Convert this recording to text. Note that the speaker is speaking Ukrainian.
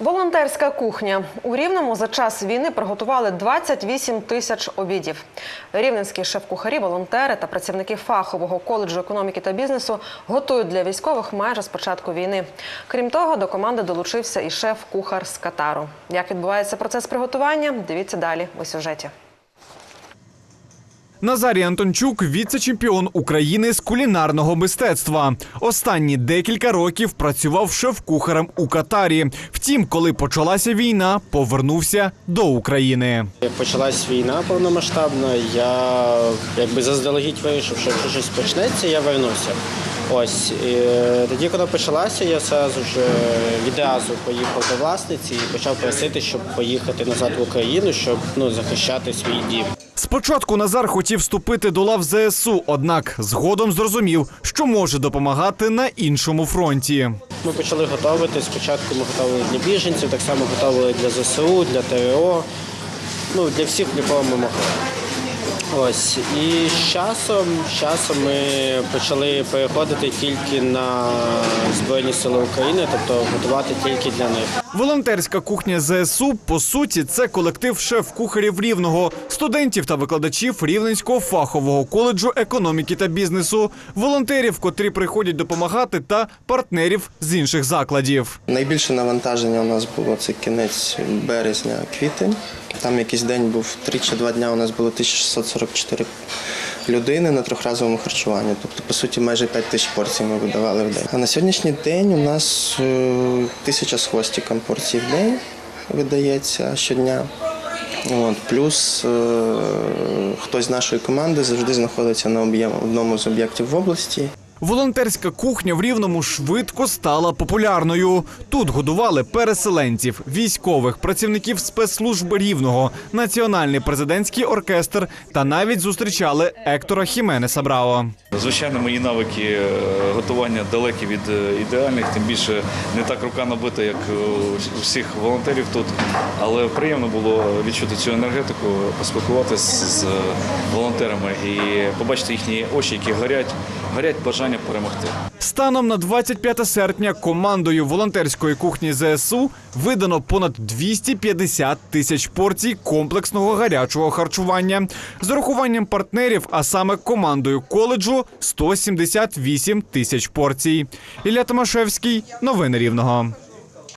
Волонтерська кухня у Рівному за час війни приготували 28 тисяч обідів. Рівненські шеф-кухарі, волонтери та працівники фахового коледжу економіки та бізнесу готують для військових майже з початку війни. Крім того, до команди долучився і шеф-кухар з Катару. Як відбувається процес приготування? Дивіться далі у сюжеті. Назарій Антончук віце-чемпіон України з кулінарного мистецтва. Останні декілька років працював шеф-кухарем у Катарі. Втім, коли почалася війна, повернувся до України. Почалась війна повномасштабна, я якби заздалегідь вирішив, що якщо щось почнеться, я вернуся. Ось і, е, тоді, коли почалася, я одразу ж е, відразу поїхав до власниці і почав просити, щоб поїхати назад в Україну, щоб ну захищати свій дім. Спочатку Назар хотів вступити до лав ЗСУ, однак згодом зрозумів, що може допомагати на іншому фронті. Ми почали готувати. Спочатку ми готували для біженців, так само готували для ЗСУ, для ТРО. Ну, для всіх, для кого ми могли. Ось. І з часом, з часом ми почали переходити тільки на Збройні Сили України, тобто готувати тільки для них. Волонтерська кухня ЗСУ по суті це колектив шеф-кухарів рівного, студентів та викладачів Рівненського фахового коледжу економіки та бізнесу, волонтерів, котрі приходять допомагати, та партнерів з інших закладів. Найбільше навантаження у нас було це кінець березня, квітень. Там якийсь день був 3 чи 2 дня. У нас було 1644 людини на трьохразовому харчуванні. Тобто, по суті, майже 5 тисяч порцій ми видавали в день. А на сьогоднішній день у нас е, тисяча з хвостиком порцій в день видається щодня. От, плюс е, хтось з нашої команди завжди знаходиться на одному з об'єктів в області. Волонтерська кухня в Рівному швидко стала популярною. Тут годували переселенців, військових, працівників спецслужб Рівного, національний президентський оркестр та навіть зустрічали Ектора Хіменеса Браво. Звичайно, мої навики е, готування далекі від е, ідеальних, тим більше не так рука набита, як у всіх волонтерів тут. Але приємно було відчути цю енергетику, поспілкуватися з волонтерами і побачити їхні очі, які горять, горять бажання перемогти. Станом на 25 серпня командою волонтерської кухні ЗСУ видано понад 250 тисяч порцій комплексного гарячого харчування. З урахуванням партнерів, а саме командою коледжу 178 тисяч порцій. Ілля Томашевський, новини Рівного.